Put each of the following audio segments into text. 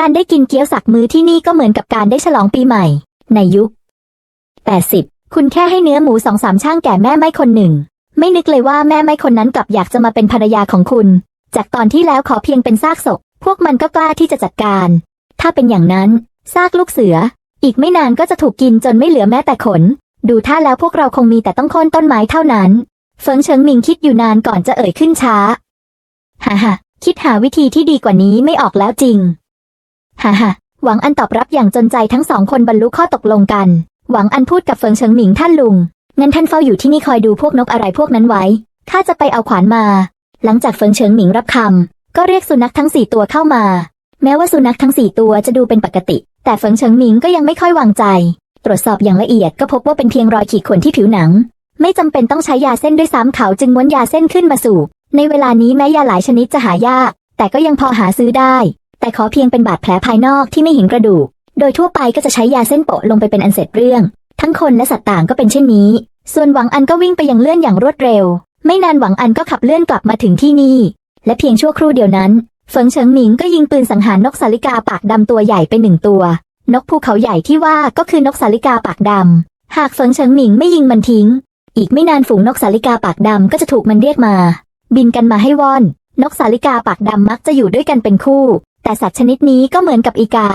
การได้กินเกี๊ยวสักมื้อที่นี่ก็เหมือนกับการได้ฉลองปีใหม่ ในยุค 80 คุณแค่ให้เนื้อหมูสองสามช่างแก่แม่ไม่คนหนึ่ง ไม่นึกเลยว่าแม่ไม่คนนั้นกลับอยากจะมาเป็นภรรยาของคุณ จากตอนที่แล้วขอเพียงเป็นซากศพ พวกมันก็กล้าที่จะจัดการ ถ้าเป็นอย่างนั้น ซากลูกเสือ อีกไม่นานก็จะถูกกินจนไม่เหลือแม้แต่ขน ดูท่าแล้วพวกเราคงมีแต่ต้องโค่นต้นไม้เท่านั้น เฟิงเฉิงหมิงคิดอยู่นานก่อนจะเอ่ยขึ้นช้า ฮ่าฮ่าคิดหาวิธีที่ดีกว่านี้ไม่ออกแล้วจริง ฮ่าฮ่าหวังอันตอบรับอย่างจนใจทั้งสองคนบรรลุข้อตกลงกัน หวังอันพูดกับเฟิงเฉิงหมิงท่านลุงงั้นท่านเฝ้าอยู่ที่นี่คอยดูพวกนกอะไรพวกนั้นไว้ข้าจะไปเอาขวานมา หลังจากเฟิงเฉิงหมิงรับคำก็เรียกสุนัขทั้งสี่ตัวเข้ามา แม้ว่าสุนัขทั้งสี่ตัวจะดูเป็นปกติ แต่เฟิงเฉิงหมิงก็ยังไม่ค่อยวางใจ ตรวจสอบอย่างละเอียดก็พบว่าเป็นเพียงรอยขีดข่วนที่ผิวหนัง ไม่จำเป็นต้องใช้ยาเส้นด้วยซ้ำเขาจึงม้วนยาเส้นขึ้นมาสูบในเวลานี้แม้ยาหลายชนิดจะหายาก แต่ก็ยังพอหาซื้อได้ แต่ขอเพียงเป็นบาดแผลภายนอกที่ไม่เห็นกระดูก โดยทั่วไปก็จะใช้ยาเส้นโปะลงไปเป็นอันเสร็จเรื่อง ทั้งคนและสัตว์ต่างก็เป็นเช่นนี้ ส่วนหวังอันก็วิ่งไปยังเลื่อนอย่างรวดเร็ว ไม่นานหวังอันก็ขับเลื่อนกลับมาถึงที่นี่ และเพียงชั่วครู่เดียวนั้นเฟิงเฉิงหมิงก็ยิงปืนสังหารนกสาลิกาปากดำตัวใหญ่ไปหนึ่งตัวนกภูเขาใหญ่ที่ว่าก็คือนกสาลิกาปากดำ หากเฟิงเฉิงหมิงไม่ยิงมันทิ้ง อีกไม่นานฝูงนกสาลิกาปากดำก็จะถูกมันเรียกมา บินกันมาให้ว่อน นกสาลิกาปากดำมักจะอยู่ด้วยกันเป็นคู่ แต่สัตว์ชนิดนี้ก็เหมือนกับอีกา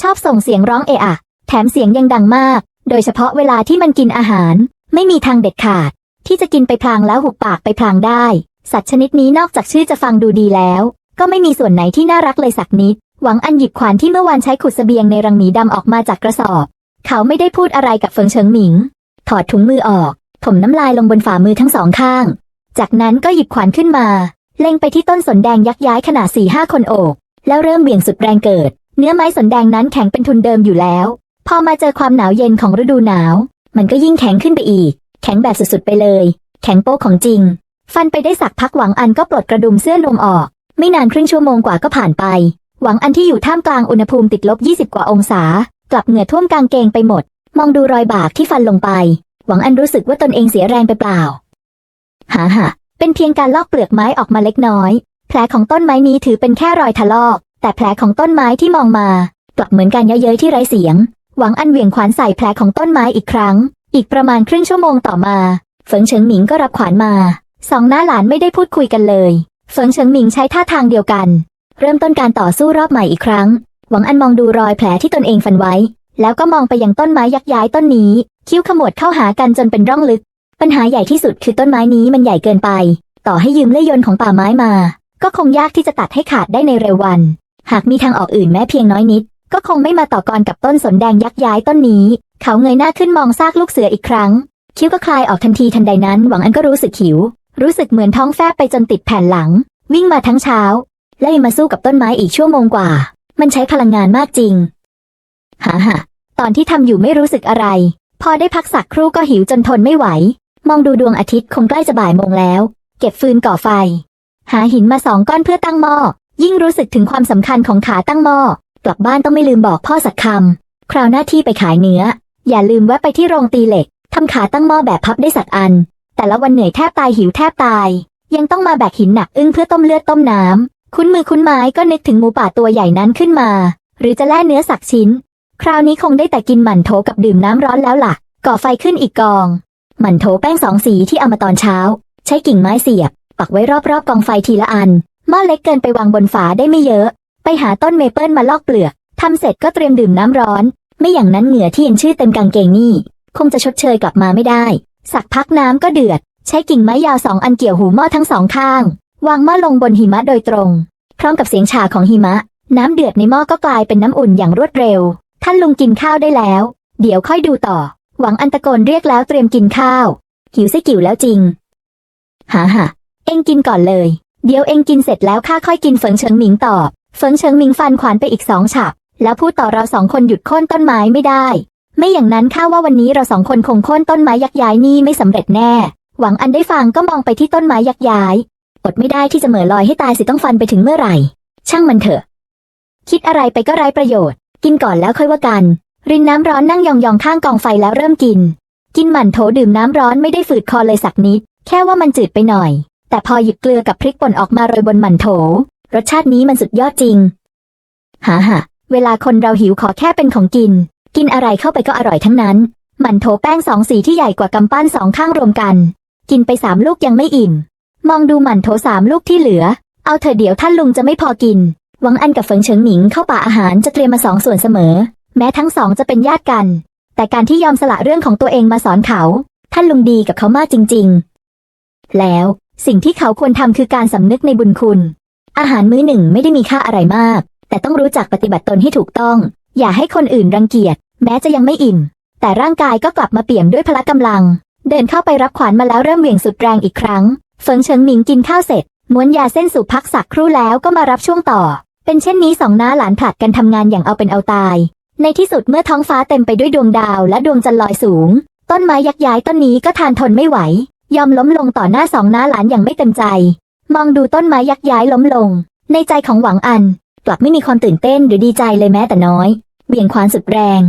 ชอบส่งเสียงร้องเอะอะ แถมเสียงยังดังมาก โดยเฉพาะเวลาที่มันกินอาหาร ไม่มีทางเด็ดขาด ที่จะกินไปพลางแล้วหุบปากไปพลางได้ สัตว์ชนิดนี้นอกจากชื่อจะฟังดูดีแล้ว ก็ไม่มีส่วนไหนที่น่ารักเลยสักนิด หวังอันหยิบขวานที่เมื่อวานใช้ขุดเสบียงในรังหมีดำออกมาจากกระสอบ เขาไม่ได้พูดอะไรกับเฟิงเฉิงหมิง ถอดถุงมือออก ถมน้ำลายลงบนฝ่ามือทั้งสองข้าง จากนั้นก็หยิบขวานขึ้นมา เล็งไปที่ต้นสนแดงยักษ์ย้ายขนาดสี่ห้าคนโอบ แล้วเริ่มเบี่ยงสุดแรงเกิด เนื้อไม้สนแดงนั้นแข็งเป็นทุนเดิมอยู่แล้ว พอมาเจอความหนาวเย็นของฤดูหนาว มันก็ยิ่งแข็งขึ้นไปอีก แข็งแบบสุดๆไปเลย แข็งโป๊กของจริง ฟันไปได้สักพักหวังอันก็ปลดกระดุมเสื้อนมออก ไม่นานครึ่งชั่วโมงกว่าก็ผ่านไป หวังอันที่อยู่ท่ามกลางอุณหภูมิติดลบ 20 กว่าองศา กลับเหงื่อท่วมกางเกงไปหมด มองดูรอยบากที่ฟันลงไป หวังอันรู้สึกว่าตนเองเสียแรงไปเปล่าหาหะเป็นเพียงการลอกเปลือกไม้ออกมาเล็กน้อย แผลของต้นไม้นี้ถือเป็นแค่รอยถลอก แต่แผลของต้นไม้ที่มองมา กลับเหมือนการเย้ยเย้ยที่ไร้เสียง หวังอันเหวี่ยงขวานใส่แผลของต้นไม้อีกครั้ง อีกประมาณครึ่งชั่วโมงต่อมา เฟิงเฉิงหมิงก็รับขวานมา สองหน้าหลานไม่ได้พูดคุยกันเลย เฟิงเฉิงหมิงใช้ท่าทางเดียวกัน เริ่มต้นการต่อสู้รอบใหม่อีกครั้ง หวังอันมองดูรอยแผลที่ตนเองฟันไว้ แล้วก็มองไปยังต้นไม้ยักษ์ย้ายต้นนี้ คิ้วขมวดเข้าหากันจนเป็นร่องลึก ปัญหาใหญ่ที่สุดคือต้นไม้นี้มันใหญ่เกินไป ต่อให้ยืมเล่ยยนของป่าไม้มาก็คงยากที่จะตัดให้ขาดได้ในเร็ววัน หากมีทางออกอื่นแม้เพียงน้อยนิด ก็คงไม่มาต่อกรกับต้นสนแดงยักษ์ย้ายต้นนี้ เขาเงยหน้าขึ้นมองซากลูกเสืออีกครั้ง คิ้วก็คลายออกทันทีทันใดนั้น หวังอันก็รู้สึกหิว รู้สึกเหมือนท้องแฟบไปจนติดแผ่นหลัง วิ่งมาทั้งเช้า และยังมาสู้กับต้นไม้อีกชั่วโมงกว่า มันใช้พลังงานมากจริงหาหะตอนที่ทำอยู่ไม่รู้สึกอะไร พอได้พักสักครู่ก็หิวจนทนไม่ไหว มองดูดวงอาทิตย์คงใกล้จะบ่ายโมงแล้ว เก็บฟืนก่อไฟ หาหินมาสองก้อนเพื่อตั้งหม้อ ยิ่งรู้สึกถึงความสำคัญของขาตั้งหม้อกลับบ้านต้องไม่ลืมบอกพ่อสักคำคราวหน้าที่ไปขายเนื้อ อย่าลืมแวะไปที่โรงตีเหล็กทำขาตั้งหม้อแบบพับได้สักอัน แต่ละวันเหนื่อยแทบตายหิวแทบตาย ยังต้องมาแบกหินหนักอึ้งเพื่อต้มเลือดต้มน้ำคุ้นมือคุ้นไม้ก็นึกถึงหมูป่าตัวใหญ่นั้นขึ้นมา หรือจะแล่เนื้อสักชิ้น คราวนี้คงได้แต่กินหมั่นโถกับดื่มน้ำร้อนแล้วล่ะ ก่อไฟขึ้นอีกกอง หมั่นโถแป้งสองสีที่เอามาตอนเช้า ใช้กิ่งไม้เสียบ ปักไว้รอบๆกองไฟทีละอัน หม้อเล็กเกินไปวางบนฝาได้ไม่เยอะ ไปหาต้นเมเปิลมาลอกเปลือกทำเสร็จก็เตรียมดื่มน้ำร้อน ไม่อย่างนั้นเหงื่อที่เย็นชื่อเต็มกางเกงนี่ คงจะชดเชยกลับมาไม่ได้ สักพักน้ำก็เดือด ใช้กิ่งไม้ยาวสองอันเกี่ยวหูหม้อทั้งสองข้าง วางหม้อลงบนหิมะโดยตรง พร้อมกับเสียงฉาของหิมะ น้ำเดือดในหม้อก็กลายเป็นน้ำอุ่นอย่างรวดเร็ว ท่านลุงกินข้าวได้แล้ว เดี๋ยวค่อยดูต่อ หวังอันตะโกนเรียกแล้วเตรียมกินข้าว หิวไส้กิ่วแล้วจริง หาหะเอ็งกินก่อนเลย เดี๋ยวเองกินเสร็จแล้วข้าค่อยกินเฟิงเฉิงหมิงตอบ เฟิงเฉิงหมิงฟันขวานไปอีกสองฉับ แล้วพูดต่อเราสองคนหยุดโค่นต้นไม้ไม่ได้ ไม่อย่างนั้นข้าว่าวันนี้เราสองคนคงโค่นต้นไม้ยักษ์ย้ายนี่ไม่สำเร็จแน่ หวังอันได้ฟังก็มองไปที่ต้นไม้ยักษ์ย้ายอดไม่ได้ที่จะเหม่อลอยให้ตายสิต้องฟันไปถึงเมื่อไหร่ ช่างมันเถอะ คิดอะไรไปก็ไร้ประโยชน์ กินก่อนแล้วค่อยว่ากัน รินน้ำร้อนนั่งยองๆข้างกองไฟแล้วเริ่มกิน กินหมั่นโถดื่มน้ำร้อนไม่ได้ฝืดคอเลยสักนิด แค่ว่ามันจืดไปหน่อย แต่พอหยิบเกลือกับพริกป่นออกมาโรยบนหมั่นโถ รสชาตินี้มันสุดยอดจริงหาหะเวลาคนเราหิวขอแค่เป็นของกิน กินอะไรเข้าไปก็อร่อยทั้งนั้น หมั่นโถแป้งสองสีที่ใหญ่กว่ากำปั้นสองข้างรวมกัน กินไปสามลูกยังไม่อิ่ม มองดูหมั่นโถสามลูกที่เหลือ เอาเถอะเดี๋ยวท่านลุงจะไม่พอกิน หวังอันกับเฟิงเฉิงหมิงเข้าป่าอาหารจะเตรียมมาสองส่วนเสมอ แม้ทั้งสองจะเป็นญาติกัน แต่การที่ยอมสละเรื่องของตัวเองมาสอนเขา ท่านลุงดีกับเขามากจริง ๆ แล้ว สิ่งที่เขาควรทำคือการสำนึกในบุญคุณ อาหารมื้อหนึ่งไม่ได้มีค่าอะไรมาก แต่ต้องรู้จักปฏิบัติตนให้ถูกต้อง อย่าให้คนอื่นรังเกียจ แม้จะยังไม่อิ่ม แต่ร่างกายก็กลับมาเปี่ยมด้วยพละกำลัง เดินเข้าไปรับขวัญมาแล้วเริ่มเหวี่ยงสุดแรงอีกครั้ง เฟิงเฉิงหมิงกินข้าวเสร็จ ม้วนยาเส้นสูบพักสักครู่แล้วก็มารับช่วงต่อ เป็นเช่นนี้สองน้าหลานผลัดกันทำงานอย่างเอาเป็นเอาตาย ในที่สุดเมื่อท้องฟ้าเต็มไปด้วยดวงดาวและดวงจันทร์ลอยสูง ต้นไม้ยักษ์ย้ายต้นนี้ก็ทานทนไม่ไหว ยอมล้มลงต่อหน้าสองน้าหลานอย่างไม่เต็มใจ มองดูต้นไม้ยักย้ายล้มลง ในใจของหวังอัน กลับไม่มีความตื่นเต้นหรือดีใจเลยแม้แต่น้อยเหวี่ยงขวานสุดแรง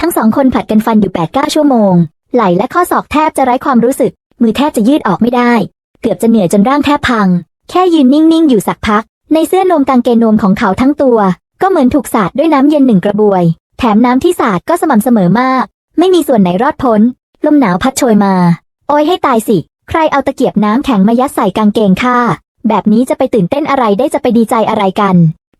ทั้งสองคนผลัดกันฟันอยู่8ปดเก้าชั่วโมง ไหล่และข้อศอกแทบจะไร้ความรู้สึก มือแทบจะยืดออกไม่ได้ เกือบจะเหนื่อยจนร่างแทบพัง แค่ยืนนิ่งๆอยู่สักพัก ในเสื้อนมกางเกงนมของเขาทั้งตัว ก็เหมือนถูกสาดด้วยน้ำเย็นหนึ่งกระบวย แถมน้ำที่สาดก็สม่ำเสมอมาก ไม่มีส่วนไหนรอดพ้น ลมหนาวพัดโชยมา อ้ยให้ตายสิ ใครเอาตะเกียบน้ำแข็งมายัดใส่กางเกงข้าแบบนี้จะไปตื่นเต้นอะไรได้จะไปดีใจอะไรกัน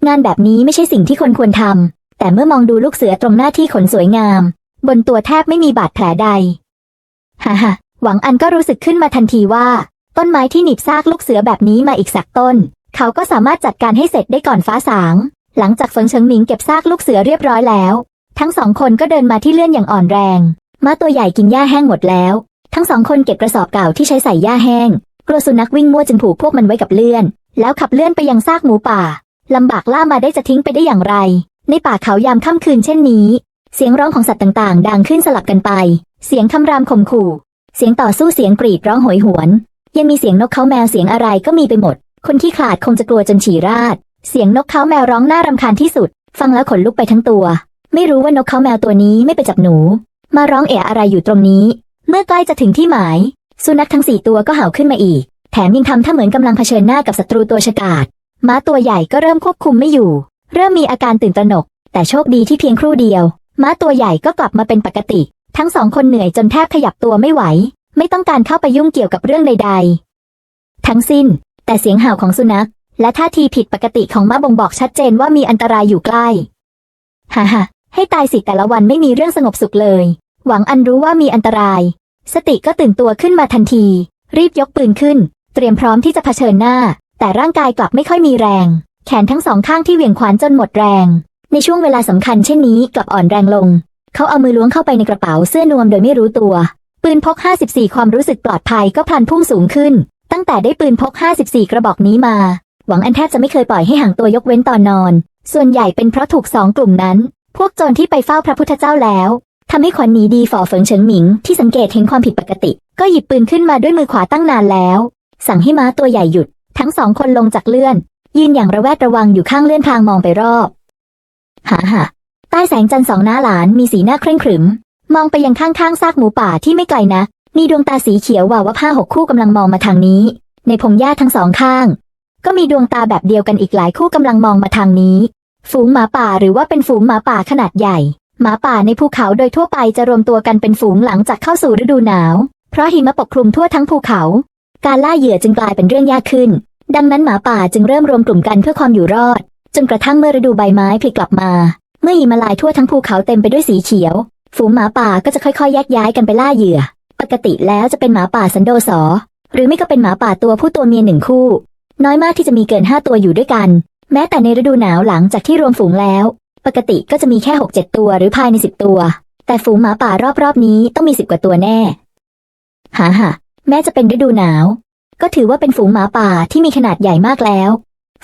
งานแบบนี้ไม่ใช่สิ่งที่คนควรทำแต่เมื่อมองดูลูกเสือตรงหน้าที่ขนสวยงาม บนตัวแทบไม่มีบาดแผลใดฮ่าฮ่าหวังอันก็รู้สึกขึ้นมาทันทีว่า ต้นไม้ที่หนีบซากลูกเสือแบบนี้มาอีกสักต้น เขาก็สามารถจัดการให้เสร็จได้ก่อนฟ้าสาง หลังจากเฟิงเฉิงหมิงเก็บซากลูกเสือเรียบร้อยแล้ว ทั้งสองคนก็เดินมาที่เลื่อนอย่างอ่อนแรงม้าตัวใหญ่กินหญ้าแห้งหมดแล้ว ทั้งสองคนเก็บกระสอบเก่าที่ใช้ใส่หญ้าแห้ง กลัวสุนัขวิ่งมั่วจึงผูกพวกมันไว้กับเลื่อน แล้วขับเลื่อนไปยังซากหมูป่า ลำบากล่ามาได้จะทิ้งไปได้อย่างไร ในป่าเขายามค่ำคืนเช่นนี้ เสียงร้องของสัตว์ต่างๆ ดังขึ้นสลับกันไป เสียงคำรามข่มขู่ เสียงต่อสู้เสียงกรีดร้องโหยหวน ยังมีเสียงนกเขาแมวเสียงอะไรก็มีไปหมด คนที่ขาดคงจะกลัวจนฉี่ราด เสียงนกเขาแมวร้องน่ารำคาญที่สุด ฟังแล้วขนลุกไปทั้งตัว ไม่รู้ว่านกเขาแมวตัวนี้ไม่ไปจับหนู มาร้องเอะอะไรอยู่ตรงนี้ เมื่อใกล้จะถึงที่หมาย สุนัขทั้งสี่ตัวก็เห่าขึ้นมาอีก แถมยังทำท่าเหมือนกำลังเผชิญหน้ากับศัตรูตัวฉกาจม้าตัวใหญ่ก็เริ่มควบคุมไม่อยู่ เริ่มมีอาการตื่นตระหนก แต่โชคดีที่เพียงครู่เดียว ม้าตัวใหญ่ก็กลับมาเป็นปกติ ทั้งสองคนเหนื่อยจนแทบขยับตัวไม่ไหว ไม่ต้องการเข้าไปยุ่งเกี่ยวกับเรื่องใด ๆ ทั้งสิ้น แต่เสียงเห่าของสุนัข และท่าทีผิดปกติของม้าบ่งบอกชัดเจนว่ามีอันตรายอยู่ใกล้ฮ่าฮ่าให้ตายสิแต่ละวันไม่มีเรื่องสงบสุขเลย หวังอันรู้ว่ามีอันตราย สติก็ตื่นตัวขึ้นมาทันที รีบยกปืนขึ้น เตรียมพร้อมที่จะเผชิญหน้า แต่ร่างกายกลับไม่ค่อยมีแรง แขนทั้งสองข้างที่เหวี่ยงขวานจนหมดแรง ในช่วงเวลาสำคัญเช่นนี้กลับอ่อนแรงลง เขาเอามือล้วงเข้าไปในกระเป๋าเสื้อนวมโดยไม่รู้ตัว ปืนพก 54 ความรู้สึกปลอดภัยก็พลันพุ่งสูงขึ้น ตั้งแต่ได้ปืนพก 54 กระบอกนี้มา หวังอันแทบจะไม่เคยปล่อยให้ห่างตัวยกเว้นตอนนอน ส่วนใหญ่เป็นเพราะถูกสองกลุ่มนั้น พวกโจรที่ไปเฝ้าพระพุทธเจ้าแล้ว ทำให้ขวัญหนีดีฝ่อเฟิงเฉิงหมิงที่สังเกตเห็นความผิดปกติ ก็หยิบปืนขึ้นมาด้วยมือขวาตั้งนานแล้ว สั่งให้ม้าตัวใหญ่หยุด ทั้งสองคนลงจากเลื่อน ยืนอย่างระแวดระวังอยู่ข้างเลื่อนทางมองไปรอบหาหาใต้แสงจันทร์สองหน้าหลานมีสีหน้าเคร่งขรึม มองไปยังข้างๆซากหมูป่าที่ไม่ไกลนะมีดวงตาสีเขียววาวว่าผ้าหกคู่กำลังมองมาทางนี้ ในพงหญ้าทั้งสองข้าง ก็มีดวงตาแบบเดียวกันอีกหลายคู่กำลังมองมาทางนี้ ฝูงหมาป่าหรือว่าเป็นฝูงหมาป่าขนาดใหญ่ หมาป่าในภูเขาโดยทั่วไปจะรวมตัวกันเป็นฝูงหลังจากเข้าสู่ฤดูหนาว เพราะหิมะปกคลุมทั่วทั้งภูเขา การล่าเหยื่อจึงกลายเป็นเรื่องยากขึ้น ดังนั้นหมาป่าจึงเริ่มรวมกลุ่มกันเพื่อความอยู่รอด จนกระทั่งเมื่อฤดูใบไม้ผลิกลับมา เมื่อหิมะลายทั่วทั้งภูเขาเต็มไปด้วยสีเขียว ฝูงหมาป่าก็จะค่อยๆแยกย้ายกันไปล่าเหยื่อ ปกติแล้วจะเป็นหมาป่าสันโดษอหรือไม่ก็เป็นหมาป่าตัวผู้ตัวเมียหนึ่งคู่ น้อยมากที่จะมีเกินห้าตัวอยู่ด้วยกัน แม้แต่ในฤดูหนาวหลังจากที่รวมฝูงแล้ว ปกติก็จะมีแค่หกเจ็ดตัวหรือภายในสิบตัว แต่ฝูงหมาป่ารอบๆนี้ต้องมีสิบกว่าตัวแน่ หาหาแม้จะเป็นฤดูหนาว ก็ถือว่าเป็นฝูงหมาป่าที่มีขนาดใหญ่มากแล้ว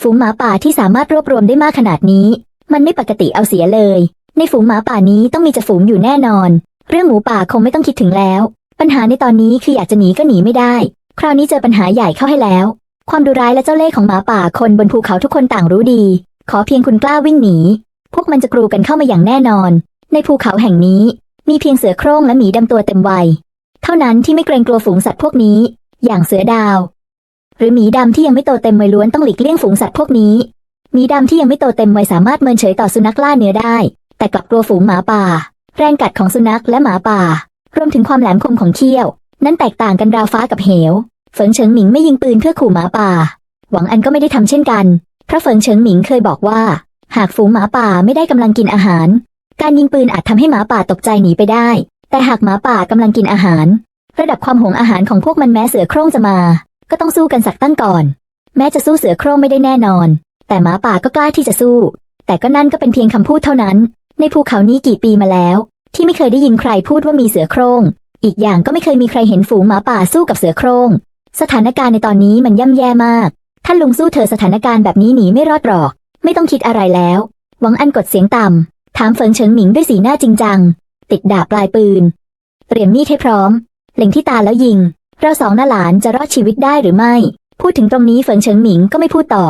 ฝูงหมาป่าที่สามารถรวบรวมได้มากขนาดนี้ มันไม่ปกติเอาเสียเลย ในฝูงหมาป่านี้ต้องมีจะฝูงอยู่แน่นอน เรื่องหมูป่าคงไม่ต้องคิดถึงแล้ว ปัญหาในตอนนี้คืออยากจะหนีก็หนีไม่ได้ คราวนี้เจอปัญหาใหญ่เข้าให้แล้ว ความดุร้ายและเจ้าเล่ห์ของหมาป่าคนบนภูเขาทุกคนต่างรู้ดี ขอเพียงคุณกล้าวิ่งหนี พวกมันจะกรูกันเข้ามาอย่างแน่นอน ในภูเขาแห่งนี้ มีเพียงเสือโคร่งและหมีดำตัวเต็มวัย เท่านั้นที่ไม่เกรงกลัวฝูงสัตว์พวกนี้ อย่างเสือดาว หรือหมีดำที่ยังไม่โตเต็มวัยล้วนต้องหลีกเลี่ยงฝูงสัตว์พวกนี้หมีดำที่ยังไม่โตเต็มวัยสามารถเมินเฉยต่อสุนัขล่าเนื้อได้ แต่กลับกลัวฝูงหมาป่า แรงกัดของสุนัขและหมาป่า รวมถึงความแหลมคมของเขี้ยว นั้นแตกต่างกันราวฟ้ากับเหว เฟิงเฉิงหมิงไม่ยิงปืนเพื่อขู่หมาป่า หวังอันก็ไม่ได้ทำเช่นกันเพราะเฟิงเฉิงหมิงเคยบอกว่า หากฝูงหมาป่าไม่ได้กำลังกินอาหาร การยิงปืนอาจทำให้หมาป่าตกใจหนีไปได้ แต่หากหมาป่ากำลังกินอาหาร ระดับความหวงอาหารของพวกมันแม้เสือโคร่งจะมา ก็ต้องสู้กันสักตั้งก่อน แม้จะสู้เสือโคร่งไม่ได้แน่นอน แต่หมาป่าก็กล้าที่จะสู้ แต่ก็นั่นก็เป็นเพียงคำพูดเท่านั้น ในภูเขานี้กี่ปีมาแล้ว ที่ไม่เคยได้ยินใครพูดว่ามีเสือโคร่งอีกอย่างก็ไม่เคยมีใครเห็นฝูงหมาป่าสู้กับเสือโคร่งสถานการณ์ในตอนนี้มันย่ำแย่มากท่านลุงสู้เธอสถานการณ์แบบนี้หนีไม่รอดหรอก ไม่ต้องคิดอะไรแล้ว หวังอันกดเสียงต่ำ ถามเฟิงเฉิงหมิงด้วยสีหน้าจริงจัง ติดดาบปลายปืน เตรียมมีดให้พร้อม เล็งที่ตาแล้วยิง เราสองหน้าหลานจะรอดชีวิตได้หรือไม่ พูดถึงตรงนี้เฟิงเฉิงหมิงก็ไม่พูดต่อ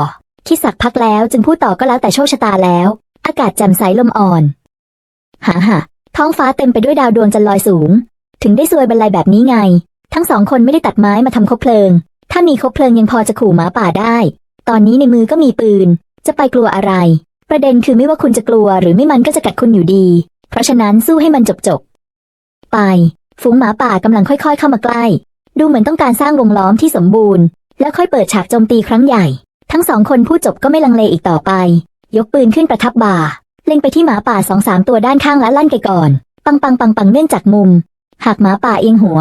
คิดสักพักแล้วจึงพูดต่อก็แล้วแต่โชคชะตาแล้ว อากาศแจ่มใสลมอ่อนหาหะท้องฟ้าเต็มไปด้วยดาวดวงจันลอยสูง ถึงได้ซวยบรรลัยแบบนี้ไง ทั้งสองคนไม่ได้ตัดไม้มาทำคบเพลิง ถ้ามีคบเพลิงยังพอจะขู่หมาป่าได้ ตอนนี้ในมือก็มีปืน จะไปกลัวอะไร ประเด็นคือไม่ว่าคุณจะกลัวหรือไม่มันก็จะกัดคุณอยู่ดี เพราะฉะนั้นสู้ให้มันจบจบไป ฝูงหมาป่ากำลังค่อยๆ เข้ามาใกล้ ดูเหมือนต้องการสร้างวงล้อมที่สมบูรณ์ แล้วค่อยเปิดฉากโจมตีครั้งใหญ่ ทั้งสองคนพูดจบก็ไม่ลังเลอีกต่อไป ยกปืนขึ้นประทับบ่า เล็งไปที่หมาป่าสองสามตัวด้านข้างและลั่นไกก่อน ปังปังปังปังเนื่องจากมุม หากหมาป่าเอียงหัว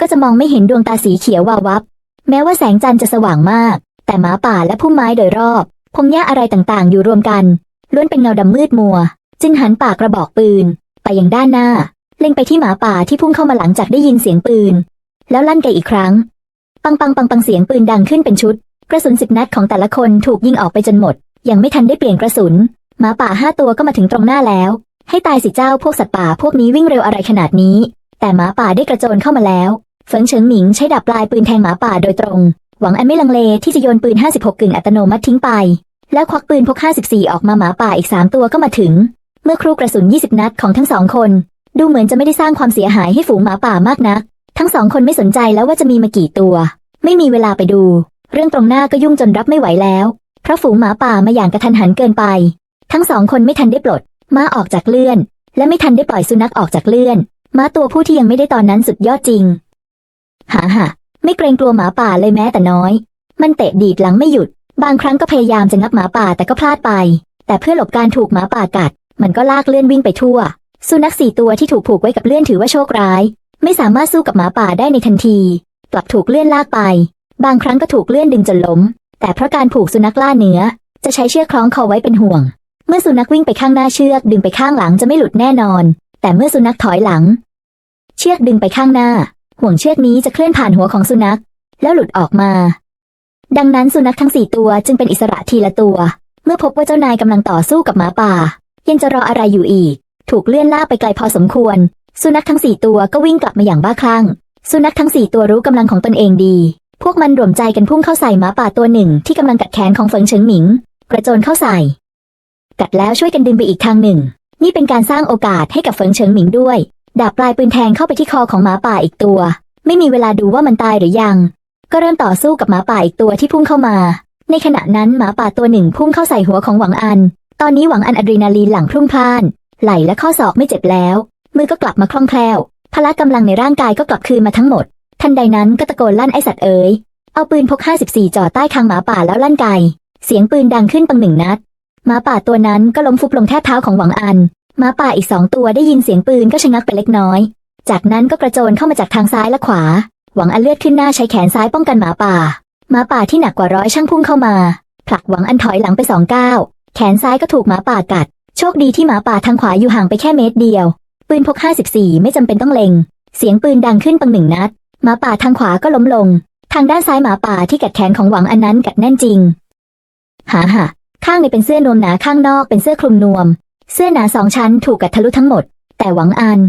ก็จะมองไม่เห็นดวงตาสีเขียววาววับ แม้ว่าแสงจันทร์จะสว่างมาก แต่หมาป่าและพุ่มไม้โดยรอบ พงหญ้าอะไรต่างๆ อยู่รวมกันล้วนเป็นเงาดำมืดมัว จึงหันปากกระบอกปืน ไปยังด้านหน้า เล็งไปที่หมาป่าที่พุ่งเข้ามาหลังจากได้ยินเสียงปืน แล้วลั่นไกอีกครั้ง ปังปังปังปังเสียงปืนดังขึ้นเป็นชุด กระสุนสิบนัดของแต่ละคนถูกยิงออกไปจนหมด ยังไม่ทันได้เปลี่ยนกระสุน หมาป่าห้าตัวก็มาถึงตรงหน้าแล้ว ให้ตายสิเจ้าพวกสัตว์ป่าพวกนี้วิ่งเร็วอะไรขนาดนี้ แต่หมาป่าได้กระโจนเข้ามาแล้วเฟิงเฉิงหมิงใช้ดาบปลายปืนแทงหมาป่าโดยตรง หวังอันไม่ลังเลที่จะโยนปืน 56 กึ่งอัตโนมัติทิ้งไป แล้วควักปืนพก 54 ออกมาหมาป่าอีก 3 ตัวก็มาถึง เมื่อครูกระสุน 20 นัดของทั้งสองคน ดูเหมือนจะไม่ได้สร้างความเสียหายให้ฝูงหมาป่ามากนัก ทั้งสองคนไม่สนใจแล้วว่าจะมีมากี่ตัว ไม่มีเวลาไปดู เรื่องตรงหน้าก็ยุ่งจนรับไม่ไหวแล้ว เพราะฝูงหมาป่ามาอย่างกระทันหันเกินไป ทั้งสองคนไม่ทันได้ปลดม้าออกจากเลื่อน และไม่ทันได้ปล่อยสุนัขออกจากเลื่อนม้าตัวผู้ที่ยังไม่ได้ตอนนั้นสุดยอดจริง หาหะ ไม่เกรงกลัวหมาป่าเลยแม้แต่น้อย มันเตะดีดหลังไม่หยุด บางครั้งก็พยายามจะงับหมาป่าแต่ก็พลาดไป แต่เพื่อหลบการถูกหมาป่ากัด มันก็ลากเลื่อนวิ่งไปทั่ว สุนัขสี่ตัวที่ถูกผูกไว้กับเลื่อนถือว่าโชคร้าย ไม่สามารถสู้กับหมาป่าได้ในทันที กลับถูกเลื่อนลากไป บางครั้งก็ถูกเลื่อนดึงจนล้ม แต่เพราะการผูกสุนัขล่าเนื้อ จะใช้เชือกคล้องคอไว้เป็นห่วง เมื่อสุนัขวิ่งไปข้างหน้าเชือกดึงไปข้างหลังจะไม่หลุดแน่นอน แต่เมื่อสุนัขถอยหลัง เชือกดึงไปข้างหน้า ห่วงเชือกนี้จะเคลื่อนผ่านหัวของสุนัข แล้วหลุดออกมา ดังนั้นสุนัขทั้งสี่ตัวจึงเป็นอิสระทีละตัว เมื่อพบว่าเจ้านายกำลังต่อสู้กับหมาป่า ยังจะรออะไรอยู่อีก ถูกเลื่อนล่าไปไกลพอสมควร สุนัขทั้งสี่ตัวก็วิ่งกลับมาอย่างบ้าคลั่ง สุนัขทั้งสี่ตัวรู้กำลังของตนเองดี พวกมันรวมใจกันพุ่งเข้าใส่หมาป่าตัวหนึ่งที่กำลังกัดแขนของเฟิงเฉิงหมิง กระโจนเข้าใส่ กัดแล้วช่วยกันดึงไปอีกทางหนึ่ง นี่เป็นการสร้างโอกาสให้กับเฟิงเฉิงหมิงด้วย ดาบปลายปืนแทงเข้าไปที่คอของหมาป่าอีกตัว ไม่มีเวลาดูว่ามันตายหรือยัง ก็เริ่มต่อสู้กับหมาป่าอีกตัวที่พุ่งเข้ามา ในขณะนั้นหมาป่าตัวหนึ่งพุ่งเข้าใส่หัวของหวังอัน ตอนนี้หวังอันอะดรีนาลีนหลั่งพรุ่งพล่าน ไหล่และข้อศอกไม่เจ็บแล้ว มือก็กลับมาคล่องแคล่ว พละกำลังในร่างกายก็กลับคืนมาทั้งหมด ทันใดนั้นก็ตะโกนลั่นไอสัตว์เอ๋ย เอาปืนพก 54 จ่อใต้คางหมาป่าแล้วลั่นไก เสียงปืนดังขึ้นปังหนึ่งนัดหมาป่าตัวนั้นก็ล้มฟุบลงแทบเท้าของหวังอัน มาป่าอีกสองตัวได้ยินเสียงปืนก็ชะงักไปเล็กน้อย จากนั้นก็กระโจนเข้ามาจากทางซ้ายและขวา หวังอันเลือดขึ้นหน้าใช้แขนซ้ายป้องกันหมาป่าหมาป่าที่หนักกว่าร้อยช่างพุ่งเข้ามา ผลักหวังอันถอยหลังไปสองก้าวแขนซ้ายก็ถูกหมาป่ากัด โชคดีที่หมาป่าทางขวาอยู่ห่างไปแค่เมตรเดียว ปืนพก 54 ไม่จำเป็นต้องเล็ง เสียงปืนดังขึ้นปังหนึ่งนัดหมาป่าทางขวาก็ล้มลง ทางด้านซ้ายหมาป่าที่กัดแขนของหวังอันนั้นกัดแน่นจริงหาหะข้างในเป็นเสื้อนวมหนาข้างนอกเป็นเสื้อคลุมนวม เสื้อหนาสองชั้นถูกกัดทะลุทั้งหมด แต่หวังอัน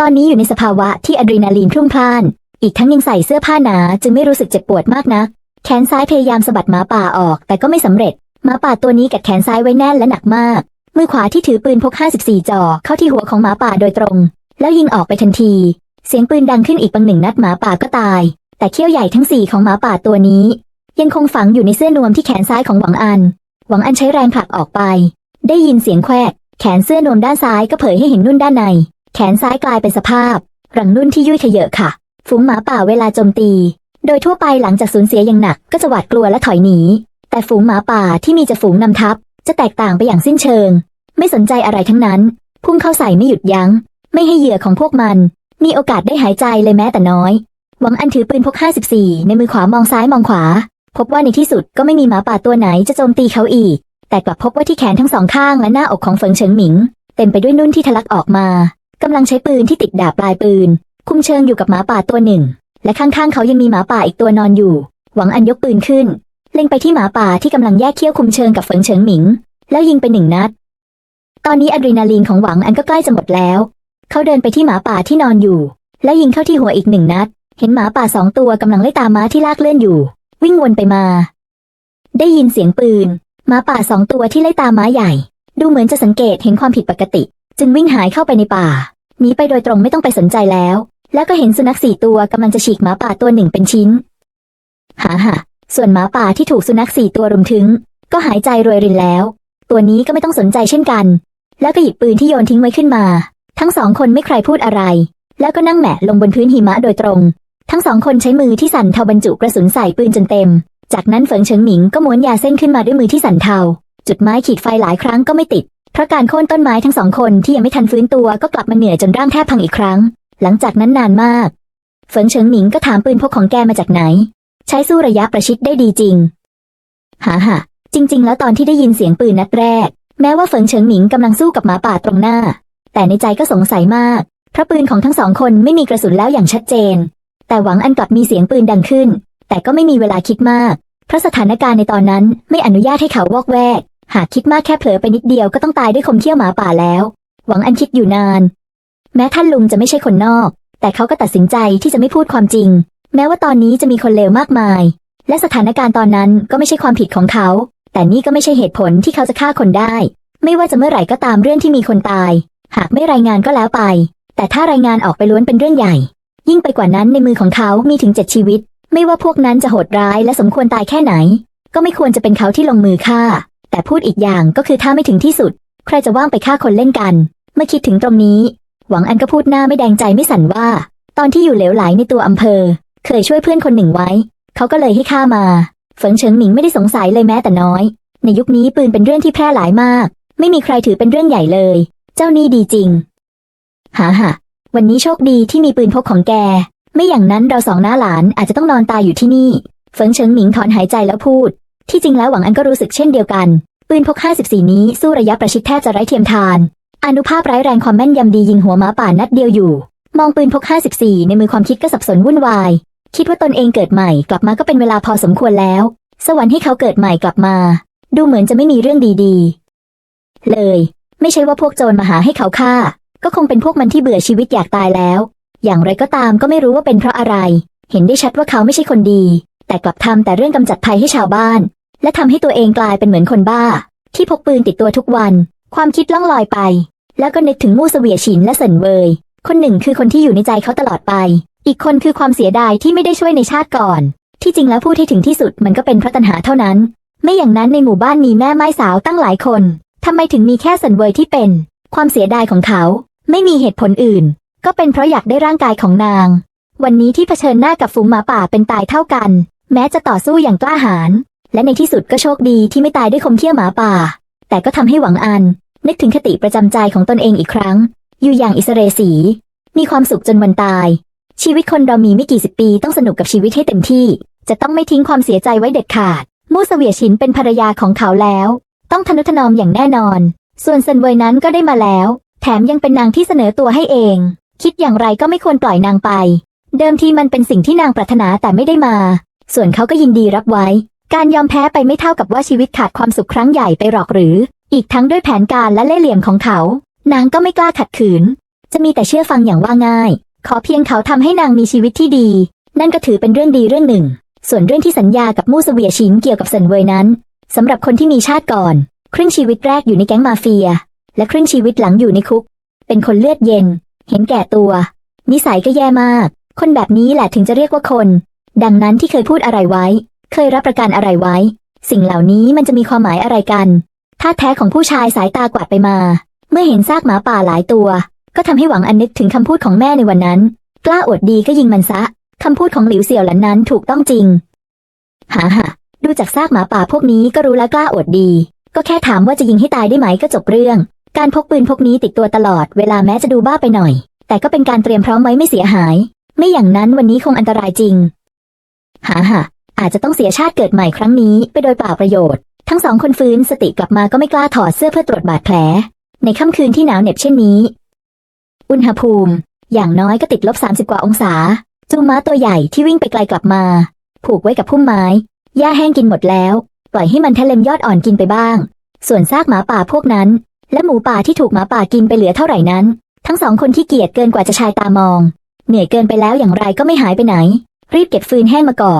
ตอนนี้อยู่ในสภาวะที่อะดรีนาลีนพรุ่งพล่าน อีกทั้งยังใส่เสื้อผ้าหนาจึงไม่รู้สึกเจ็บปวดมากนัก แขนซ้ายพยายามสะบัดหมาป่าออก แต่ก็ไม่สำเร็จหมาป่าตัวนี้กัดแขนซ้ายไว้แน่นและหนักมาก มือขวาที่ถือปืนพก 54จ่อเข้าที่หัวของหมาป่าโดยตรง แล้วยิงออกไปทันที เสียงปืนดังขึ้นอีกปังหนึ่งนัดหมาป่าก็ตาย แต่เขี้ยวใหญ่ทั้งสี่ของหมาป่าตัวนี้ ยังคงฝังอยู่ในเสื้อนวมที่แขนซ้ายของหวังอัน หวังอันใช้แรงผลักออกไป ได้ยินเสียงแควก แขนเสื้อนวมด้านซ้ายก็เผยให้เห็นนุ่นด้านใน แขนซ้ายกลายเป็นสภาพ รังนุ่นที่ยุ่ยเขยอะค่ะ ฝูงหมาป่าเวลาโจมตี โดยทั่วไปหลังจากสูญเสียอย่างหนักก็จะหวาดกลัวและถอยหนี แต่ฝูงหมาป่าที่มีจะฝูงนำทัพ จะแตกต่างไปอย่างสิ้นเชิง ไม่สนใจอะไรทั้งนั้น พุ่งเข้าใส่ไม่หยุดยัง้ง ไม่ให้เหยื่อของพวกมัน มีโอกาสได้หายใจเลยแม้แต่น้อย หวังอันถือปืนพก 54 ในมือขวามองซ้ายมองขวา พบว่าในที่สุดก็ไม่มีหมาป่าตัวไหนจะโจมตีเขาอีก แต่กลับพบว่าที่แขนทั้งสองข้างและหน้าอกของเฟิงเฉิงหมิง เต็มไปด้วยนุ่นที่ทะลักออกมากำลังใช้ปืนที่ติดดาบปลายปืน คุมเชิงอยู่กับหมาป่าตัวหนึ่ง และข้างๆเขายังมีหมาป่าอีกตัวนอนอยู่ หวังอันยกปืนขึ้น เล็งไปที่หมาป่าที่กำลังแยกเขี้ยวคุมเชิงกับเฟิงเฉิงหมิง แล้วยิงไปหนึ่งนัด ตอนนี้อะดรีนาลีนของหวังอันก็ใกล้จะหมดแล้ว เขาเดินไปที่หมาป่าที่นอนอยู่ แล้วยิงเข้าที่หัวอีกหนึ่งนัด เห็นหมาป่าสองตัวกำลังไล่ตามม้าที่ลากเลื่อนอยู่ วิ่งวนไปมา ได้ยินเสียงปืน หมาป่าสองตัวที่ไล่ตามม้าใหญ่ ดูเหมือนจะสังเกตเห็นความผิดปกติ จึงวิ่งหายเข้าไปในป่าหนีไปโดยตรงไม่ต้องไปสนใจแล้ว แล้วก็เห็นสุนัขสี่ตัวกำลังจะฉีกหมาป่าตัวหนึ่งเป็นชิ้นหาหะส่วนหมาป่าที่ถูกสุนัขสี่ตัวรุมถึง ก็หายใจรวยรินแล้ว ตัวนี้ก็ไม่ต้องสนใจเช่นกัน แล้วก็หยิบปืนที่โยนทิ้งไว้ขึ้นมา ทั้งสองคนไม่ใครพูดอะไร แล้วก็นั่งแหมะลงบนพื้นหิมะโดยตรง ทั้งสองคนใช้มือที่สั่นเทาบรรจุกระสุนใส่ปืนจนเต็ม จากนั้นเฟิงเฉิงหมิงก็ม้วนยาเส้นขึ้นมาด้วยมือที่สั่นเทา จุดไม้ขีดไฟหลายครั้งก็ไม่ติด เพราะการโค่นต้นไม้ทั้งสองคนที่ยังไม่ทันฟื้นตัวก็กลับมาเหนื่อยจนร่างแทบพังอีกครั้ง หลังจากนั้นนานมาก เฟิงเฉิงหมิงก็ถามปืนพกของแกมาจากไหน ใช้สู้ระยะประชิดได้ดีจริงหาหะจริง ๆ แล้วตอนที่ได้ยินเสียงปืนนัดแรก แม้ว่าเฟิงเฉิงหมิงกำลังสู้กับหมาป่าตรงหน้า แต่ในใจก็สงสัยมาก เพราะปืนของทั้งสองคนไม่มีกระสุนแล้วอย่างชัดเจน แต่หวังอันกลับมีเสียงปืนดังขึ้น แต่ก็ไม่มีเวลาคิดมาก เพราะสถานการณ์ในตอนนั้นไม่อนุญาตให้เขาวอกแวก หากคิดมากแค่เผลอไปนิดเดียวก็ต้องตายด้วยคมเขี้ยวหมาป่าแล้ว หวังอันคิดอยู่นาน แม้ท่านลุงจะไม่ใช่คนนอก แต่เขาก็ตัดสินใจที่จะไม่พูดความจริง แม้ว่าตอนนี้จะมีคนเลวมากมาย และสถานการณ์ตอนนั้นก็ไม่ใช่ความผิดของเขา แต่นี่ก็ไม่ใช่เหตุผลที่เขาจะฆ่าคนได้ ไม่ว่าจะเมื่อไหร่ก็ตามเรื่องที่มีคนตาย หากไม่รายงานก็แล้วไป แต่ถ้ารายงานออกไปล้วนเป็นเรื่องใหญ่ ยิ่งไปกว่านั้นในมือของเขามีถึงเจ็ดชีวิต ไม่ว่าพวกนั้นจะโหดร้ายและสมควรตายแค่ไหน ก็ไม่ควรจะเป็นเขาที่ลงมือฆ่า แต่พูดอีกอย่างก็คือถ้าไม่ถึงที่สุด ใครจะว่างไปฆ่าคนเล่นกัน เมื่อคิดถึงตรงนี้ หวังอันก็พูดหน้าไม่แดงใจไม่สั่นว่า ตอนที่อยู่เหลวไหลในตัวอำเภอ เคยช่วยเพื่อนคนหนึ่งไว้ เขาก็เลยให้ฆ่ามา เฟิงเฉิงหมิงไม่ได้สงสัยเลยแม้แต่น้อย ในยุคนี้ปืนเป็นเรื่องที่แพร่หลายมาก ไม่มีใครถือเป็นเรื่องใหญ่เลย เจ้านี่ดีจริง หาหะวันนี้โชคดีที่มีปืนพกของแก ไม่อย่างนั้นเราสองหน้าหลานอาจจะต้องนอนตายอยู่ที่นี่ เฟิงเฉิงหมิงถอนหายใจแล้วพูด ที่จริงแล้วหวังอันก็รู้สึกเช่นเดียวกัน ปืนพก 54 นี้สู้ระยะประชิดแทบจะไร้เทียมทาน อนุภาพร้ายแรงความแม่นยำดียิงหัวหมาป่านัดเดียวอยู่ มองปืนพก 54 ในมือความคิดก็สับสนวุ่นวาย คิดว่าตนเองเกิดใหม่กลับมาก็เป็นเวลาพอสมควรแล้ว สวรรค์ให้เขาเกิดใหม่กลับมา ดูเหมือนจะไม่มีเรื่องดีๆ เลย ไม่ใช่ว่าพวกโจรมาหาให้เขาฆ่า ก็คงเป็นพวกมันที่เบื่อชีวิตอยากตายแล้ว อย่างไรก็ตามก็ไม่รู้ว่าเป็นเพราะอะไร เห็นได้ชัดว่าเขาไม่ใช่คนดี แต่กลับทำแต่เรื่องกำจัดภัยให้ชาวบ้าน และทำให้ตัวเองกลายเป็นเหมือนคนบ้า ที่พกปืนติดตัวทุกวัน ความคิดล่องลอยไป แล้วก็นึกถึงมู่เสวียฉินและเซินเวยคนหนึ่งคือคนที่อยู่ในใจเขาตลอดไป อีกคนคือความเสียดายที่ไม่ได้ช่วยในชาติก่อน ที่จริงแล้วพูดให้ถึงที่สุดมันก็เป็นเพราะตัณหาเท่านั้น ไม่อย่างนั้นในหมู่บ้านมีแม่ไม้สาวตั้งหลายคนทำไมถึงมีแค่เซินเวยที่เป็น ความเสียดายของเขา ไม่มีเหตุผลอื่น ก็เป็นเพราะอยากได้ร่างกายของนาง วันนี้ที่เผชิญหน้ากับฝูงหมาป่าเป็นตายเท่ากัน แม้จะต่อสู้อย่างกล้าหาญและในที่สุดก็โชคดีที่ไม่ตายด้วยคมเขี้ยวหมาป่า แต่ก็ทำให้หวังอัน นึกถึงคติประจำใจของตนเองอีกครั้ง อยู่อย่างอิสเรสีมีความสุขจนวันตาย ชีวิตคนเรามีไม่กี่สิบปีต้องสนุกกับชีวิตให้เต็มที่ จะต้องไม่ทิ้งความเสียใจไว้เด็ดขาด มู่เสวียชินเป็นภรรยาของเขาแล้ว ต้องทนุถนอมอย่างแน่นอน ส่วนเซินเวยนั้นก็ได้มาแล้ว แถมยังเป็นนางที่เสนอตัวให้เอง คิดอย่างไรก็ไม่ควรปล่อยนางไป เดิมทีมันเป็นสิ่งที่นางปรารถนาแต่ไม่ได้มา ส่วนเขาก็ยินดีรับไว้ การยอมแพ้ไปไม่เท่ากับว่าชีวิตขาดความสุขครั้งใหญ่ไปหรอกหรือ อีกทั้งด้วยแผนการและเล่ห์เหลี่ยมของเขา นางก็ไม่กล้าขัดขืน จะมีแต่เชื่อฟังอย่างว่าง่าย ขอเพียงเขาทำให้นางมีชีวิตที่ดี นั่นก็ถือเป็นเรื่องดีเรื่องหนึ่ง ส่วนเรื่องที่สัญญากับมู่เสวียชินเกี่ยวกับเซินเวยนั้นสำหรับคนที่มีชาติก่อน ครึ่งชีวิตแรกอยู่ในแก๊งมาเฟีย และครึ่งชีวิตหลังอยู่ในคุก เป็นคนเลือดเย็น เห็นแก่ตัว นิสัยก็แย่มาก คนแบบนี้แหละถึงจะเรียกว่าคน ดังนั้นที่เคยพูดอะไรไว้ เคยรับประกันอะไรไว้ สิ่งเหล่านี้มันจะมีความหมายอะไรกันท่าแท้ของผู้ชายสายตากวาดไปมา เมื่อเห็นซากหมาป่าหลายตัว ก็ทำให้หวังอันนึกถึงคำพูดของแม่ในวันนั้น กล้าอวดดีก็ยิงมันซะคำพูดของหลิวเสี่ยวหลันนั้นถูกต้องจริงหาหะดูจากซากหมาป่าพวกนี้ก็รู้แล้วกล้าอวดดี ก็แค่ถามว่าจะยิงให้ตายได้ไหมก็จบเรื่อง การพกปืนพกนี้ติดตัวตลอดเวลาแม้จะดูบ้าไปหน่อย แต่ก็เป็นการเตรียมพร้อมไว้ไม่เสียหาย ไม่อย่างนั้นวันนี้คงอันตรายจริง หาหะอาจจะต้องเสียชาติเกิดใหม่ครั้งนี้ไปโดยเปล่าประโยชน์ ทั้งสองคนฟื้นสติกลับมาก็ไม่กล้าถอดเสื้อเพื่อตรวจบาดแผล ในค่ำคืนที่หนาวเหน็บเช่นนี้ อุณหภูมิ อย่างน้อยก็ติดลบ30กว่าองศา จูม้าตัวใหญ่ที่วิ่งไปไกลกลับมา ผูกไว้กับพุ่มไม้หญ้าแห้งกินหมดแล้ว ปล่อยให้มันทะเลมยอดอ่อนกินไปบ้าง ส่วนซากหมาป่าพวกนั้น และหมูป่าที่ถูกหมาป่ากินไปเหลือเท่าไหร่นั้น ทั้งสองคนที่เกียจเกินกว่าจะชายตามอง เหนื่อยเกินไปแล้วอย่างไรก็ไม่หายไปไหน รีบเก็บฟืนแห้งมาก่อ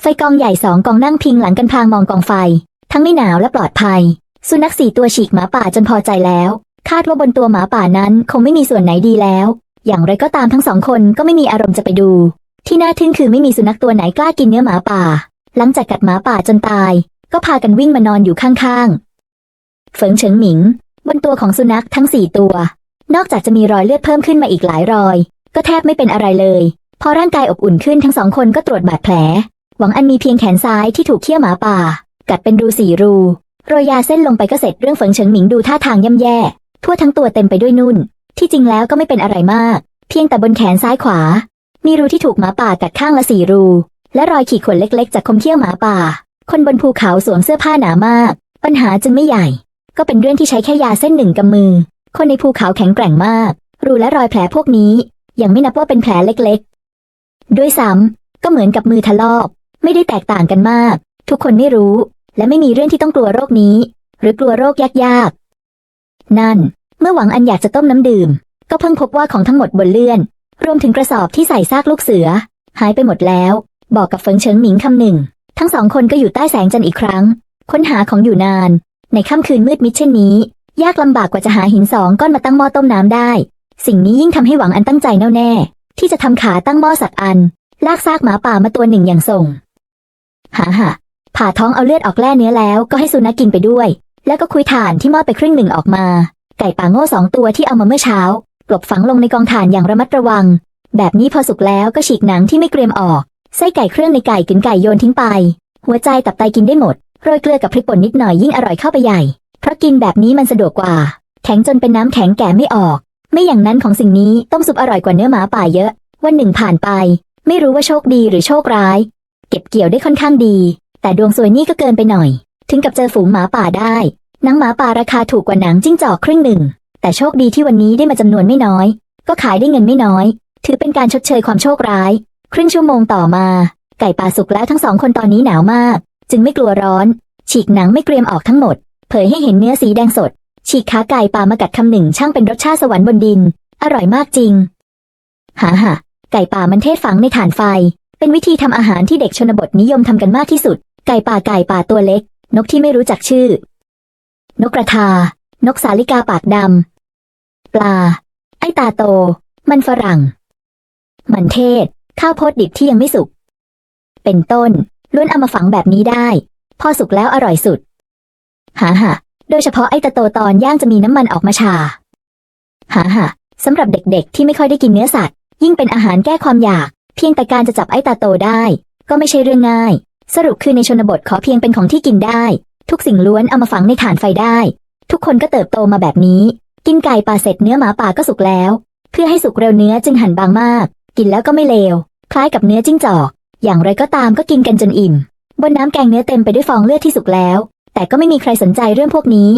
ไฟกองใหญ่สองกองนั่งพิงหลังกันพางมองกองไฟ ทั้งไม่หนาวและปลอดภัย สุนัขสี่ตัวฉีกหมาป่าจนพอใจแล้ว คาดว่าบนตัวหมาป่านั้นคงไม่มีส่วนไหนดีแล้ว อย่างไรก็ตามทั้งสองคนก็ไม่มีอารมณ์จะไปดู ที่น่าทึ่งคือไม่มีสุนัขตัวไหนกล้ากินเนื้อหมาป่า หลังจากกัดหมาป่าจนตาย ก็พากันวิ่งมานอนอยู่ข้างๆเฟิงเฉิงหมิง บนตัวของสุนัขทั้งสี่ตัว นอกจากจะมีรอยเลือดเพิ่มขึ้นมาอีกหลายรอย ก็แทบไม่เป็นอะไรเลย พอร่างกายอบอุ่นขึ้นทั้งสองคนก็ตรวจบาดแผล หวังอันมีเพียงแขนซ้ายที่ถูกเขี้ยวหมาป่า กัดเป็นรูสี่รูโรยยาเส้นลงไปก็เสร็จเรื่องเฟิงเฉิงหมิงดูท่าทางย่ำแย่ ทั่วทั้งตัวเต็มไปด้วยนุ่น ที่จริงแล้วก็ไม่เป็นอะไรมาก เพียงแต่บนแขนซ้ายขวา มีรูที่ถูกหมาป่ากัดข้างละสี่รู และรอยขีดข่วนเล็กๆ จากคมเขี้ยวหมาป่า คนบนภูเขาสวมเสื้อผ้าหนามาก ปัญหาจึงไม่ใหญ่ ก็เป็นเรื่องที่ใช้แค่ยาเส้นหนึ่งกำมือ คนในภูเขาแข็งแกร่งมาก รูและรอยแผลพวกนี้ ยังไม่นับว่าเป็นแผลเล็กๆ ด้วยซ้ำก็เหมือนกับมือทะลอก ไม่ได้แตกต่างกันมาก ทุกคนไม่รู้ และไม่มีเรื่องที่ต้องกลัวโรคนี้ หรือกลัวโรคยากๆ นั่น เมื่อหวังอันอยากจะต้มน้ำดื่ม ก็เพิ่งพบว่าของทั้งหมดบนเลื่อน รวมถึงกระสอบที่ใส่ซากลูกเสือ หายไปหมดแล้ว บอกกับเฟิงเฉิงหมิงคำหนึ่ง ทั้งสองคนก็อยู่ใต้แสงจันทร์อีกครั้ง ค้นหาของอยู่นาน ในค่ำคืนมืดมิดเช่นนี้ ยากลำบากกว่าจะหาหินสองก้อนมาตั้งหม้อต้มน้ำได้ สิ่งนี้ยิ่งทำให้หวังอันตั้งใจแน่วแน่ ที่จะทำขาตั้งหม้อสักอัน ลากซากหมาป่ามาตัวหนึ่งอย่างส่ง หาหะผ่าท้องเอาเลือดออกแล่เนื้อแล้วก็ให้สุนัขกินไปด้วย แล้วก็คุยถ่านที่หม้อไปครึ่งหนึ่งออกมา ไก่ป่าโง่สองตัวที่เอามาเมื่อเช้ากลบฝังลงในกองถ่านอย่างระมัดระวัง แบบนี้พอสุกแล้วก็ฉีกหนังที่ไม่เกรียมออกไส้ไก่เครื่องในไก่กึนไก่โยนทิ้งไป หัวใจตับไตกินได้หมด โรยเกลือกับพริกป่นนิดหน่อยยิ่งอร่อยเข้าไปใหญ่ เพราะกินแบบนี้มันสะดวกกว่า แข็งจนเป็นน้ำแข็งแก่ไม่ออก ไม่อย่างนั้นของสิ่งนี้ต้มซุปอร่อยกว่าเนื้อหมาป่าเยอะ วันหนึ่งผ่านไป ไม่รู้ว่าโชคดีหรือโชคร้าย เก็บเกี่ยวได้ค่อนข้างดี แต่ดวงซวยนี่ก็เกินไปหน่อย ถึงกับเจอฝูงหมาป่าได้หนังหมาป่าราคาถูกกว่าหนังจิ้งจอกครึ่งหนึ่ง แต่โชคดีที่วันนี้ได้มาจำนวนไม่น้อย ก็ขายได้เงินไม่น้อย ถือเป็นการชดเชยความโชคร้าย ครึ่งชั่วโมงต่อมา ไก่ป่าสุกแล้วทั้งสองคนตอนนี้หนาวมาก จึงไม่กลัวร้อน ฉีกหนังไม่เกรียมออกทั้งหมด เผยให้เห็นเนื้อสีแดงสด ฉีกขาไก่ป่ามากัดคำหนึ่งช่างเป็นรสชาติสวรรค์บนดิน อร่อยมากจริงหาหะไก่ป่ามันเทศฝังในถ่านไฟ เป็นวิธีทำอาหารที่เด็กชนบทนิยมทำกันมากที่สุด ไก่ป่าไก่ป่าตัวเล็ก นกที่ไม่รู้จักชื่อ นกกระทา นกสาลิกาปากดำปลา ไอตาโต มันฝรั่ง มันเทศ ข้าวโพดดิบที่ยังไม่สุก เป็นต้น ล้วนเอามาฝังแบบนี้ได้ พอสุกแล้วอร่อยสุด หาหะโดยเฉพาะไอ้ตาโตตอนย่างจะมีน้ำมันออกมาชา หาหะสำหรับเด็กๆ ที่ไม่ค่อยได้กินเนื้อสัตว์ ยิ่งเป็นอาหารแก้ความอยาก เพียงแต่การจะจับไอ้ตาโตได้ ก็ไม่ใช่เรื่องง่าย สรุปคือในชนบทขอเพียงเป็นของที่กินได้ ทุกสิ่งล้วนเอามาฝังในถ่านไฟได้ ทุกคนก็เติบโตมาแบบนี้ กินไก่ป่าเสร็จเนื้อหมาป่าก็สุกแล้ว เพื่อให้สุกเร็วเนื้อจึงหั่นบางมาก กินแล้วก็ไม่เลวคล้ายกับเนื้อจิ้งจอก อย่างไรก็ตามก็กินกันจนอิ่ม บนน้ำแกงเนื้อเต็มไปด้วยฟองเลือดที่สุกแล้ว แต่ก็ไม่มีใครสนใจเรื่องพวกนี้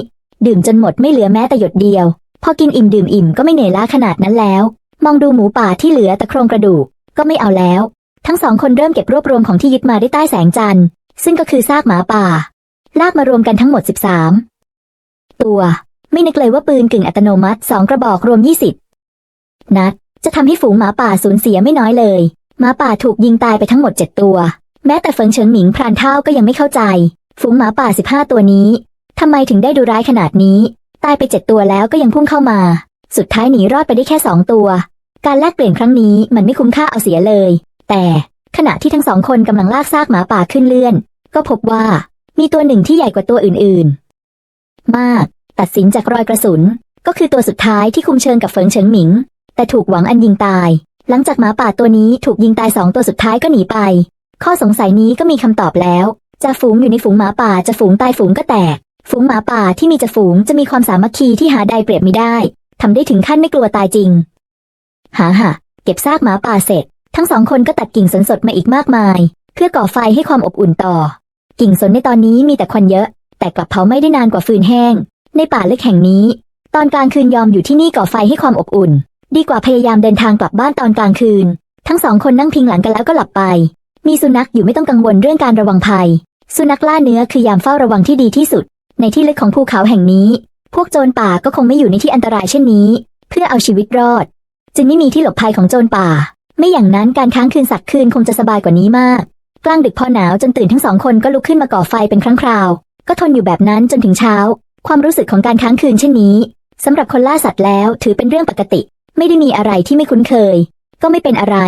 ดื่มจนหมดไม่เหลือแม้แต่หยดเดียว พอกินอิ่มดื่มอิ่มก็ไม่เหนื่อยล้าขนาดนั้นแล้ว มองดูหมูป่าที่เหลือแต่โครงกระดูกก็ไม่เอาแล้ว ทั้งสองคนเริ่มเก็บรวบรวมของที่ยึดมาได้ใต้แสงจันทร์ ซึ่งก็คือซากหมาป่า ลากมารวมกันทั้งหมด 13 ตัว ไม่นึกเลยว่าปืนกึ่งอัตโนมัติสองกระบอกรวม 20 นัด จะทำให้ฝูงหมาป่าสูญเสียไม่น้อยเลย หมาป่าถูกยิงตายไปทั้งหมด7ตัว แม้แต่เฟิงเฉิงหมิงพรานเท่าก็ยังไม่เข้าใจ ฝูงหมาป่า15ตัวนี้ทำไมถึงได้ดูร้ายขนาดนี้ ตายไป7ตัวแล้วก็ยังพุ่งเข้ามา สุดท้ายหนีรอดไปได้แค่2ตัว การแลกเปลี่ยนครั้งนี้มันไม่คุ้มค่าเอาเสียเลย แต่ขณะที่ทั้งสองคนกำลังลากซากหมาป่าขึ้นเลื่อน ก็พบว่ามีตัวหนึ่งที่ใหญ่กว่าตัวอื่นๆ มาก ตัดสินจากรอยกระสุน ก็คือตัวสุดท้ายที่คุมเชิงกับเฟิงเฉิงหมิง แต่ถูกหวังอันยิงตาย หลังจากหมาป่าตัวนี้ถูกยิงตายสองตัวสุดท้ายก็หนีไป ข้อสงสัยนี้ก็มีคำตอบแล้วจะฝูงอยู่ในฝูงหมาป่าจะฝูงตายฝูงก็แตก ฝูงหมาป่าที่มีจะฝูงจะมีความสามัคคีที่หาใดเปรียบไม่ได้ทำได้ถึงขั้นไม่กลัวตายจริง หาหะเก็บซากหมาป่าเสร็จ ทั้งสองคนก็ตัดกิ่งสนสดมาอีกมากมาย เพื่อก่อไฟให้ความอบอุ่นต่อ กิ่งสนในตอนนี้มีแต่ควันเยอะ แต่กลับเผาไม่ได้นานกว่าฟืนแห้ง ในป่าลึกแห่งนี้ ตอนกลางคืนยอมอยู่ที่นี่ก่อไฟให้ความอบอุ่น ดีกว่าพยายามเดินทางกลับบ้านตอนกลางคืน ทั้งสองคนนั่งพิงหลังกันแล้วก็หลับไป มีสุนัขอยู่ไม่ต้องกังวลเรื่องการระวังภัย สุนัขล่าเนื้อคือยามเฝ้าระวังที่ดีที่สุด ในที่ลึกของภูเขาแห่งนี้ พวกโจรป่าก็คงไม่อยู่ในที่อันตรายเช่นนี้ เพื่อเอาชีวิตรอด จึงไม่มีที่หลบภัยของโจรป่า ไม่อย่างนั้นการค้างคืนสักคืนคงจะสบายกว่านี้มาก กลางดึกพอหนาวจนตื่นทั้งสองคนก็ลุกขึ้นมาก่อไฟเป็นครั้งคราว ก็ทนอยู่แบบนั้นจนถึงเช้า ความรู้สึกของการค้างคืนเช่นนี้สำหรับคนล่าสัตว์แล้วถือเป็นเรื่องปกติ ไม่ได้มีอะไรที่ไม่คุ้นเคย ก็ไม่เป็นอะไร